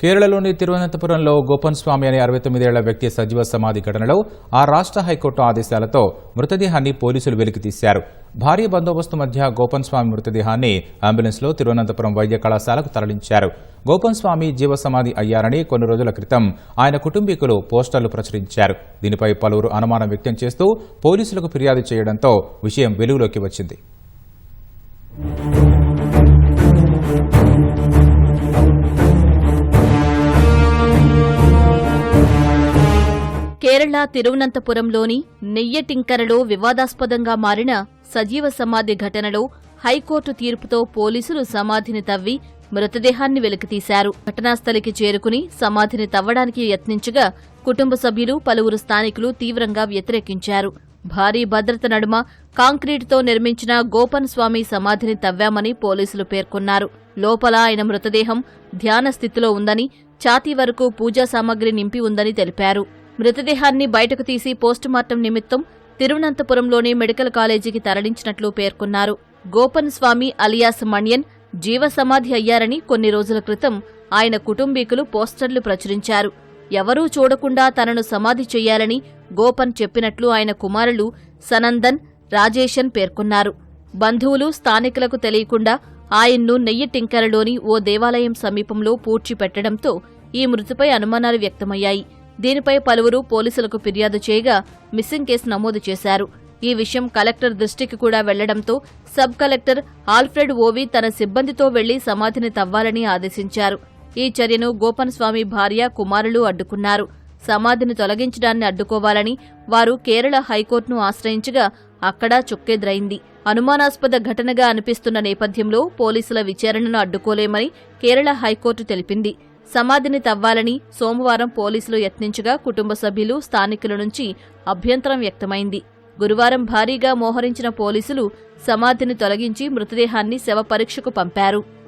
కేరళలోని తిరువనంతపురంలో గోపన్ స్వామి అనే అరవై తొమ్మిదేళ్ళ వ్యక్తి సజీవ సమాధి ఘటనలో ఆ రాష్ట్ర హైకోర్టు ఆదేశాలతో మృతదేహాన్ని పోలీసులు వెలికితీశారు భారీ బందోబస్తు మధ్య గోపన్ స్వామి మృతదేహాన్ని అంబులెన్స్లో తిరువనంతపురం వైద్య కళాశాలకు తరలించారు. గోపన్ స్వామి జీవ సమాధి అయ్యారని కొన్ని రోజుల క్రితం ఆయన కుటుంబీకులు పోస్టర్లు ప్రచురించారు. దీనిపై పలువురు అనుమానం వ్యక్తం చేస్తూ పోలీసులకు ఫిర్యాదు చేయడంతో విషయం వెలుగులోకి వచ్చింది. కేరళ తిరువనంతపురంలోని నెయ్యటింకరలో వివాదాస్పదంగా మారిన సజీవ సమాధి ఘటనలో హైకోర్టు తీర్పుతో పోలీసులు సమాధిని తవ్వి మృతదేహాన్ని వెలికితీశారు. ఘటనాస్థలికి చేరుకుని సమాధిని తవ్వడానికి యత్నించగా కుటుంబ సభ్యులు పలువురు స్థానికులు తీవ్రంగా వ్యతిరేకించారు. భారీ భద్రత నడుమ కాంక్రీటుతో నిర్మించిన గోపన్ స్వామి సమాధిని తవ్వామని పోలీసులు పేర్కొన్నారు. లోపల ఆయన మృతదేహం ధ్యాన స్థితిలో ఉందని ఛాతీ వరకు పూజా సామగ్రి నింపి ఉందని తెలిపారు. మృతదేహాన్ని బయటకు తీసి పోస్టుమార్టం నిమిత్తం తిరువనంతపురంలోని మెడికల్ కాలేజీకి తరలించినట్లు పేర్కొన్నారు. గోపన్ స్వామి అలియాస్ మణ్యన్ జీవసమాధి అయ్యారని కొన్ని రోజుల క్రితం ఆయన కుటుంబీకులు పోస్టర్లు ప్రచురించారు. ఎవరూ చూడకుండా తనను సమాధి చెయ్యాలని గోపన్ చెప్పినట్లు ఆయన కుమారులు సనందన్ రాజేషన్ పేర్కొన్నారు. బంధువులు స్థానికులకు తెలియకుండా ఆయన్ను నెయ్యి టింకరలోని ఓ దేవాలయం సమీపంలో పూడ్చిపెట్టడంతో ఈ మృతిపై అనుమానాలు వ్యక్తమయ్యాయి. దీనిపై పలువురు పోలీసులకు ఫిర్యాదు చేయగా మిస్సింగ్ కేసు నమోదు చేశారు. ఈ విషయం కలెక్టర్ దృష్టికి కూడా వెళ్ళడంతో సబ్ కలెక్టర్ ఆల్ఫ్రెడ్ ఓవి తన సిబ్బందితో వెళ్ళి సమాధిని తవ్వాలని ఆదేశించారు. ఈ చర్యను గోపన్ స్వామి భార్య కుమారులు అడ్డుకున్నారు. సమాధిని తొలగించడాన్ని అడ్డుకోవాలని వారు కేరళ హైకోర్టును ఆశ్రయించగా అక్కడా చుక్కెదురైంది. అనుమానాస్పద ఘటనగా అనిపిస్తున్న నేపథ్యంలో పోలీసుల విచారణను అడ్డుకోలేమని కేరళ హైకోర్టు తెలిపింది. సమాధిని తవ్వాలని సోమవారం పోలీసులు యత్నించగా కుటుంబ సభ్యులు స్థానికుల నుంచి అభ్యంతరం వ్యక్తమైంది. గురువారం భారీగా మోహరించిన పోలీసులు సమాధిని తొలగించి మృతదేహాన్ని శవ పరీక్షకు పంపారు.